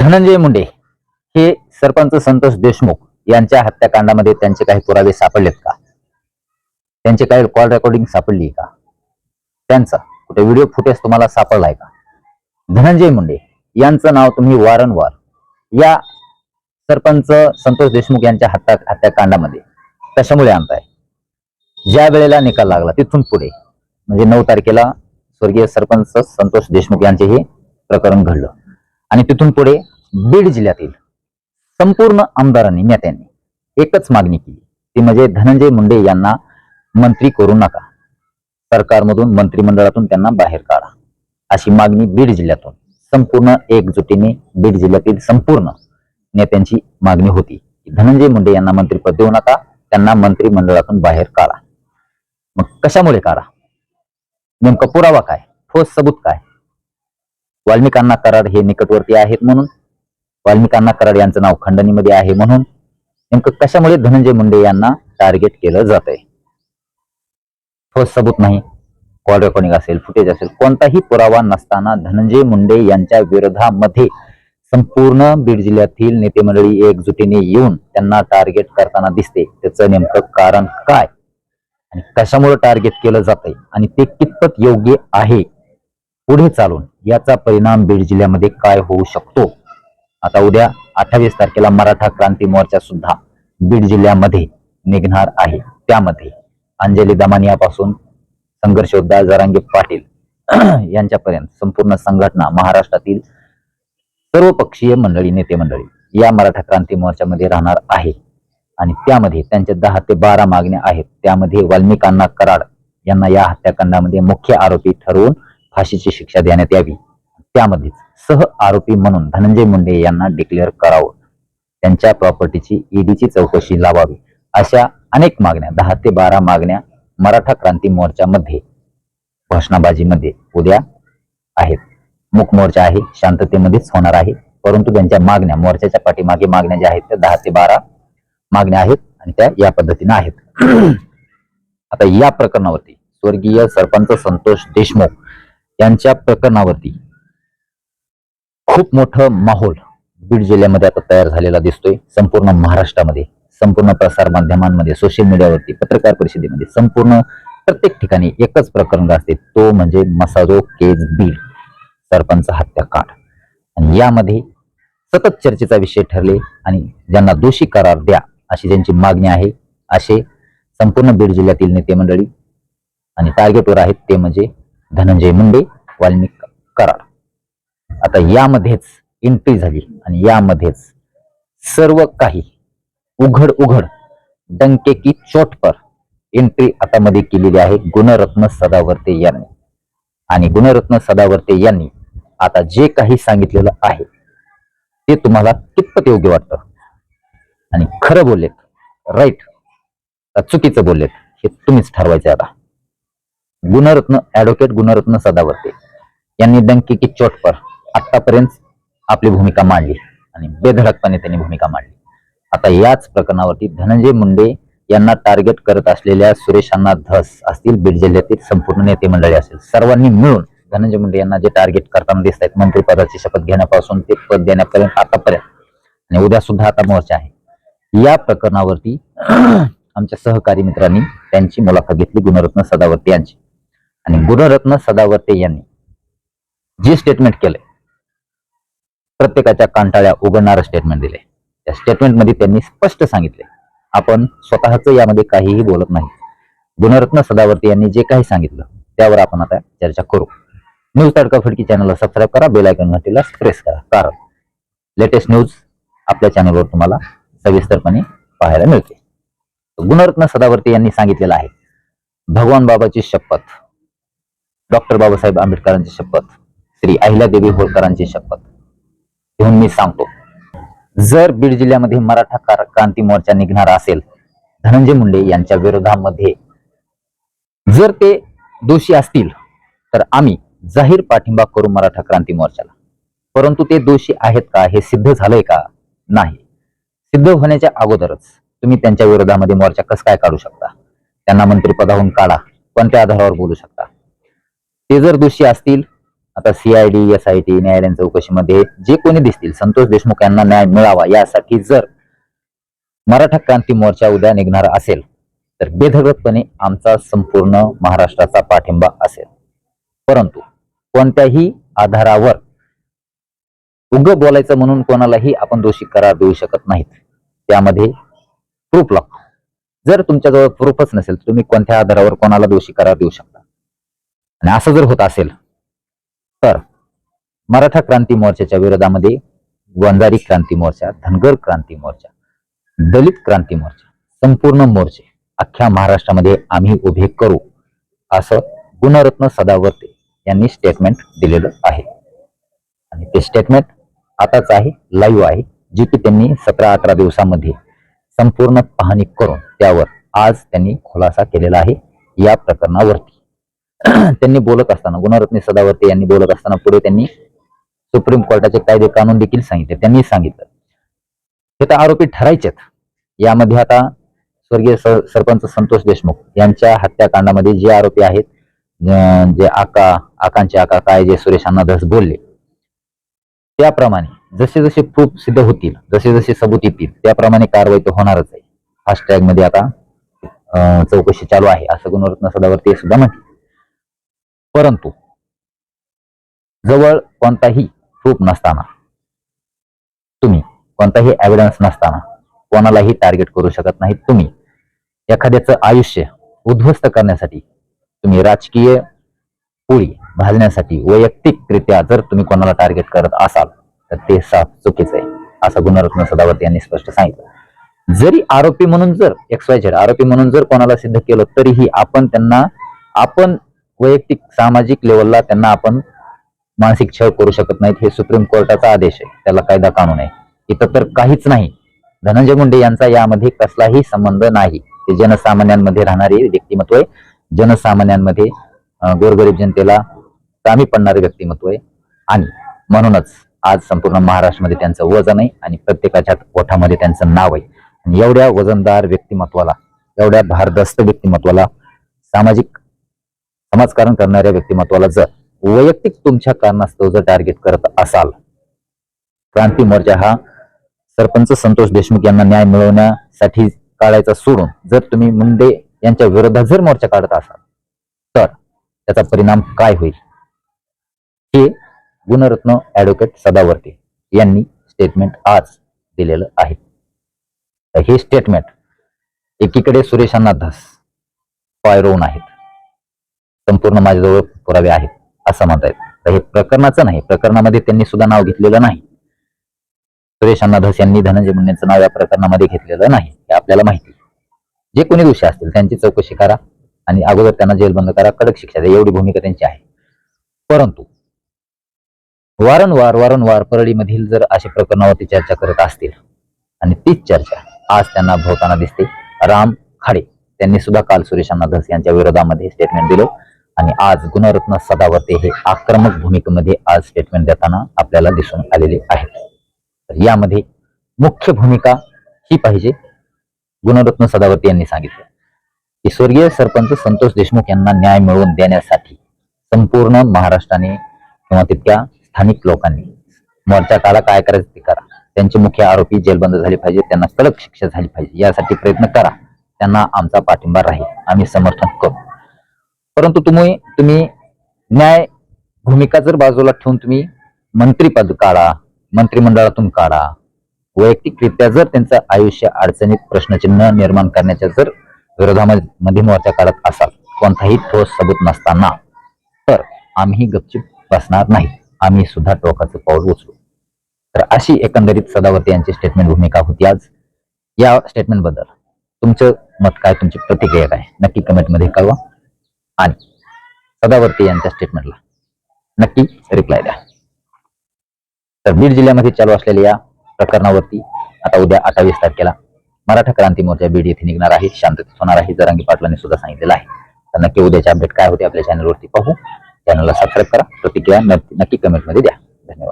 धनंजय मुंडे हे सरपंच संतोष देशमुख यांच्या हत्याकांडामध्ये त्यांचे काही पुरावे सापडलेत का? त्यांचे काही कॉल रेकॉर्डिंग सापडली का? त्यांचा कुठे व्हिडिओ फुटेज तुम्हाला सापडलाय का? धनंजय मुंडे यांचं नाव तुम्ही वारंवार या सरपंच संतोष देशमुख यांच्या हत्या हत्याकांडामध्ये कशामुळे आणताय? ज्या वेळेला निकाल लागला तिथून पुढे म्हणजे नऊ तारखेला स्वर्गीय सरपंच संतोष देशमुख यांचे हे प्रकरण घडलं. आणि तिथून पुढे बीड जिल्ह्यातील संपूर्ण आमदारांनी नेत्यांनी एकच मागणी केली. ती म्हणजे धनंजय मुंडे यांना मंत्री करू नका. सरकारमधून मंत्रिमंडळातून त्यांना बाहेर काढा. अशी मागणी बीड जिल्ह्यातून संपूर्ण एकजुटीने बीड जिल्ह्यातील संपूर्ण नेत्यांची मागणी होती. धनंजय मुंडे यांना मंत्रिपद देऊ नका त्यांना मंत्रिमंडळातून बाहेर काढा. मग कशामुळे काढा? नेमका पुरावा काय? ठोस सबूत काय? वाल्मिकांना कराड हे निकटवर्ती आहेत म्हणून वाल्मिकांना कराड यांचं नाव खंडणीमध्ये आहे म्हणून नेमकं कशामुळे धनंजय मुंडे यांना टार्गेट केलं जात आहे ठोस सबूत नाही. कॉल रेकॉर्डिंग असेल फुटेज असेल कोणताही पुरावा नसताना धनंजय मुंडे यांच्या विरोधामध्ये संपूर्ण बीड जिल्ह्यातील नेते मंडळी एकजुटीने येऊन त्यांना टार्गेट करताना दिसते. त्याचं नेमकं कारण काय? आणि कशामुळे टार्गेट केलं जातंय? आणि ते कितपत योग्य आहे? पुढे चालून याचा परिणाम बीड जिल्ह्यामध्ये काय होऊ शकतो? आता उद्या अठ्ठावीस तारखेला मराठा क्रांती मोर्चा सुद्धा बीड जिल्ह्यामध्ये निघणार आहे. त्यामध्ये अंजली दमानियापासून संघर्ष योद्धा जरांगे पाटील यांच्यापर्यंत संपूर्ण संघटना महाराष्ट्रातील सर्व पक्षीय मंडळी नेते मंडळी या मराठा क्रांती मोर्चामध्ये राहणार आहे. आणि त्यामध्ये त्यांच्या दहा ते बारा मागण्या आहेत. त्यामध्ये वाल्मिकांना कराड यांना या हत्याकांडामध्ये मुख्य आरोपी ठरवून फाशीची शिक्षा देण्यात यावी. त्यामध्येच सह आरोपी म्हणून धनंजय मुंडे यांना डिक्लेअर करावं. त्यांच्या प्रॉपर्टीची ईडीची चौकशी लावावी. अशा अनेक मागण्या दहा ते बारा मागण्या मराठा क्रांती मोर्चामध्ये घोषणाबाजीमध्ये उद्या आहेत. मुख मोर्चा आहे शांततेमध्येच होणार आहे. परंतु त्यांच्या मागण्या मोर्चाच्या पाठीमागे मागण्या ज्या आहेत त्या दहा ते बारा मागण्या आहेत आणि त्या या पद्धतीने आहेत. आता या प्रकरणावरती स्वर्गीय सरपंच संतोष देशमुख यांच्या प्रकरणावरती खूप मोठं माहोल बीड जिल्ह्यामध्ये आता तयार झालेला दिसतोय. संपूर्ण महाराष्ट्रामध्ये संपूर्ण प्रसार माध्यमांमध्ये सोशल मीडियावरती पत्रकार परिषदेमध्ये संपूर्ण प्रत्येक ठिकाणी एकच प्रकरण गाजते तो म्हणजे मसाजो केज बीड सरपंच हत्याकांड आणि यामध्ये सतत चर्चेचा विषय ठरले आणि ज्यांना दोषी करार द्या अशी ज्यांची मागणी आहे असे संपूर्ण बीड जिल्ह्यातील नेते मंडळी आणि टार्गेटवर आहेत ते म्हणजे धनंजय मुंडे वाल्मिक कराड. आता यामध्येच एंट्री झाली आणि यामध्येच सर्व काही उघड उघड डंके की चोट पर एंट्री आता मध्ये केलेली आहे गुणरत्न सदावर्ते यांनी. आणि गुणरत्न सदावर्ते यांनी आता जे काही सांगितलेलं आहे ते तुम्हाला कितपत योग्य वाटतं? आणि खरं बोललेत राईट का चुकीचं बोललेत हे तुम्हीच ठरवायचे आता. गुणरत्न ऍडव्होकेट गुणरत्न सदावर्ते यांनी डंकी की चोट पर आतापर्यंत आपली भूमिका मांडली आणि बेधडकपणे त्यांनी भूमिका मांडली. आता याच प्रकरणावरती धनंजय मुंडे यांना टार्गेट करत असलेल्या सुरेशांना धस असतील बीड जिल्ह्यातील संपूर्ण नेते मंडळी असेल सर्वांनी मिळून धनंजय मुंडे यांना जे टार्गेट करताना दिसत आहेत मंत्रिपदाची शपथ घेण्यापासून ते पद देण्यापर्यंत आतापर्यंत आणि उद्या सुद्धा आता मोर्चा आहे. या प्रकरणावरती आमच्या सहकारी मित्रांनी त्यांची मुलाखत घेतली गुणरत्न सदावर्ती यांची. आणि गुणरत्न सदावर्ते यांनी जे स्टेटमेंट केले प्रत्येकाच्या कांटाळ्या उघडणारं स्टेटमेंट दिले त्या स्टेटमेंटमध्ये त्यांनी स्पष्ट सांगितले आपण स्वतःच यामध्ये काहीही बोलत नाही. गुणरत्न सदावर्ती यांनी जे काही सांगितलं त्यावर आपण आता चर्चा करू. न्यूज तडका फडकी चॅनलला सबस्क्राईब करा बेल आयकॉन घंटीला प्रेस करा. कारण लेटेस्ट न्यूज आपल्या चॅनलवर तुम्हाला सविस्तरपणे पाहायला मिळते. गुणरत्न सदावर्ती यांनी सांगितलेलं आहे भगवान बाबाची शपथ डॉक्टर बाबासाहेब आंबेडकरांची शपथ श्री अहिल्यादेवी होळकरांची शपथ. घेऊन मी सांगतो जर बीड जिल्ह्यामध्ये मराठा क्रांती मोर्चा निघणार असेल धनंजय मुंडे यांच्या विरोधामध्ये जर ते दोषी असतील तर आम्ही जाहीर पाठिंबा करू मराठा क्रांती मोर्चाला. परंतु ते दोषी आहेत का हे सिद्ध झालंय का? नाही. सिद्ध होण्याच्या अगोदरच तुम्ही त्यांच्या विरोधामध्ये मोर्चा कसं काय काढू शकता? त्यांना मंत्रिपदाहून काढा कोणत्या आधारावर बोलू शकता. ते जर दोषी असतील आता सीआयडी एस आय टी न्यायालयीन चौकशीमध्ये जे कोणी दिसतील संतोष देशमुख यांना न्याय मिळावा यासाठी जर मराठा क्रांती मोर्चा उद्या निघणार असेल तर बेधडकपणे आमचा संपूर्ण महाराष्ट्राचा पाठिंबा असेल. परंतु कोणत्याही आधारावर उग बोलायचं म्हणून कोणालाही आपण दोषी करार देऊ शकत नाहीत. त्यामध्ये प्रूफ लागतो. जर तुमच्याजवळ प्रूफच नसेल तुम्ही कोणत्या आधारावर कोणाला दोषी करार देऊ शकता? आणि असं जर होत असेल तर मराठा क्रांती मोर्चाच्या विरोधामध्ये वंजारी क्रांती मोर्चा धनगर क्रांती मोर्चा दलित क्रांती मोर्चा संपूर्ण मोर्चे अख्ख्या महाराष्ट्रामध्ये आम्ही उभे करू असं गुणरत्न सदावर्ते यांनी स्टेटमेंट दिलेलं आहे. आणि ते स्टेटमेंट आताच आहे लाईव्ह आहे जे की त्यांनी सतरा अठरा दिवसामध्ये संपूर्ण पाहणी करून त्यावर आज त्यांनी खुलासा केलेला आहे या प्रकरणावरती. त्यांनी बोलत असताना गुणरत्न सदावर्ते यांनी बोलत असताना पुढे त्यांनी सुप्रीम कोर्टाचे कायदे कानून देखील सांगितले. त्यांनी सांगितलं. हे तर आरोपी ठरायचेत. यामध्ये आता स्वर्गीय सरपंच संतोष देशमुख यांच्या हत्याकांडामध्ये जे आरोपी आहेत अं, जे आका आकांचे आका काय जे सुरेश अण्णा धस बोलले त्याप्रमाणे जसे जसे प्रूफ सिद्ध होतील जसे जसे सबूत येतील त्याप्रमाणे कारवाई तर होणारच आहे. फास्ट फास्टॅगमध्ये आता चौकशी चालू आहे असं गुणरत्न सदावर्ती सुद्धा म्हटलं. परंतु जवळ कोणताही प्रूफ नसताना तुम्ही कोणताही एव्हिडन्स नसताना कोणालाही टार्गेट करू शकत नाही. तुम्ही एखाद्याचं आयुष्य उद्ध्वस्त करण्यासाठी तुम्ही राजकीय पोळी भाजण्यासाठी वैयक्तिकरित्या जर तुम्ही कोणाला टार्गेट करत असाल तर ते साफ चुकीचं आहे असं गुणरत्न सदावर्ती यांनी स्पष्ट सांगितलं. जरी आरोपी म्हणून जर एक्स वाय झेड आरोपी म्हणून जर कोणाला सिद्ध केलं तरीही आपण त्यांना आपण वैयक्तिक सामाजिक लेवलला त्यांना आपण मानसिक छळ करू शकत नाहीत. हे सुप्रीम कोर्टाचा आदेश आहे. त्याला कायदा कानून आहे. इथं तर काहीच नाही. धनंजय मुंडे यांचा यामध्ये कसलाही संबंध नाही. ते जनसामान्यांमध्ये राहणारे व्यक्तिमत्व आहे. जनसामान्यांमध्ये गोरगरीब जनतेला कामी पडणारे व्यक्तिमत्व आहे. आणि म्हणूनच आज संपूर्ण महाराष्ट्रामध्ये त्यांचं वजन आहे आणि प्रत्येकाच्या ओठामध्ये त्यांचं नाव आहे. आणि एवढ्या वजनदार व्यक्तिमत्वाला एवढ्या भारदस्त व्यक्तिमत्वाला सामाजिक समाजकारण करणाऱ्या व्यक्तिमत्वाला जर वैयक्तिक तुमच्या कारणास्तव जर टार्गेट करत असाल क्रांती मोर्चा हा सरपंच संतोष देशमुख यांना न्याय मिळवण्यासाठी काढायचा सोडून जर तुम्ही मुंडे यांच्या विरोधात जर मोर्चा काढत असाल तर त्याचा परिणाम काय होईल? हे गुणरत्न ऍडव्होकेट सदावर्ते यांनी स्टेटमेंट आज दिलेलं आहे. तर हे स्टेटमेंट एकीकडे सुरेशांना धस पायरोन आहेत. संपूर्ण माझ्याजवळ पुरावे आहेत असं म्हणतायत. तर हे प्रकरणाचं नाही प्रकरणामध्ये त्यांनी सुद्धा नाव घेतलेलं नाही. सुरेश अण्णा धस यांनी धनंजय मुंडेंचं नाव या प्रकरणामध्ये घेतलेलं नाही हे आपल्याला माहिती जे कोणी दोषी असतील त्यांची चौकशी करा आणि अगोदर त्यांना जेलबंद करा कडक शिक्षा द्या एवढी भूमिका त्यांची आहे. परंतु वारंवार वारंवार परळीमधील जर अशा प्रकरणावरती चर्चा करत असतील आणि तीच चर्चा आज त्यांना भोवताना दिसते राम खाडे त्यांनी सुद्धा काल सुरेश अण्णा धस यांच्या विरोधामध्ये स्टेटमेंट दिलं. आणि आज गुणरत्न सदावर्ते हे आक्रमक भूमिकेमध्ये आज स्टेटमेंट देताना आपल्याला दिसून आलेले आहेत तर यामध्ये मुख्य भूमिका ही पाहिजे गुणरत्न सदावर्ती यांनी सांगितलं. की स्वर्गीय सरपंच संतोष देशमुख यांना न्याय मिळवून देण्यासाठी संपूर्ण महाराष्ट्राने किंवा तितक्या स्थानिक लोकांनी मोर्चा काढा काय करायचं ते करा. त्यांचे मुख्य आरोपी जेलबंद झाले पाहिजे त्यांना कडक शिक्षा झाली पाहिजे यासाठी प्रयत्न करा. त्यांना आमचा पाठिंबा राहील. आम्ही समर्थन करू. परंतु तुम्ही तुम्ही न्याय भूमिका जर बाजूला ठेवून तुम्ही मंत्रीपद काढा मंत्रिमंडळातून काढा वैयक्तिकरित्या जर त्यांचं आयुष्य अडचणीत प्रश्नचिन्ह निर्माण करण्याच्या जर विरोधामध्ये मध्ये मोर्चा काढत असाल कोणताही ठोस सबूत नसताना तर आम्ही गपचूप बसणार नाही. आम्ही सुद्धा टोकाचं पाऊल उचलू. तर अशी एकंदरीत सदावर्ती यांची स्टेटमेंट भूमिका होती आज. या स्टेटमेंटबद्दल तुमचं मत काय तुमची प्रतिक्रिया काय? नक्की कमेंटमध्ये कळवा. आणि सदावर्ती यांच्या स्टेटमेंटला नक्की रिप्लाय द्या. तर बीड जिल्ह्यामध्ये चालू असलेल्या या प्रकरणावरती आता उद्या अठ्ठावीस तारखेला मराठा क्रांती मोर्चा बीड येथे निघणार आहे शांततेत होणार आहे जरांगी पाटलांनी सुद्धा सांगितलेलं आहे. तर नक्की उद्याचे अपडेट काय होते आपल्या चॅनलवरती पाहू. चॅनलला सबस्क्राईब करा प्रतिक्रिया नक्की नक्की कमेंटमध्ये द्या. धन्यवाद.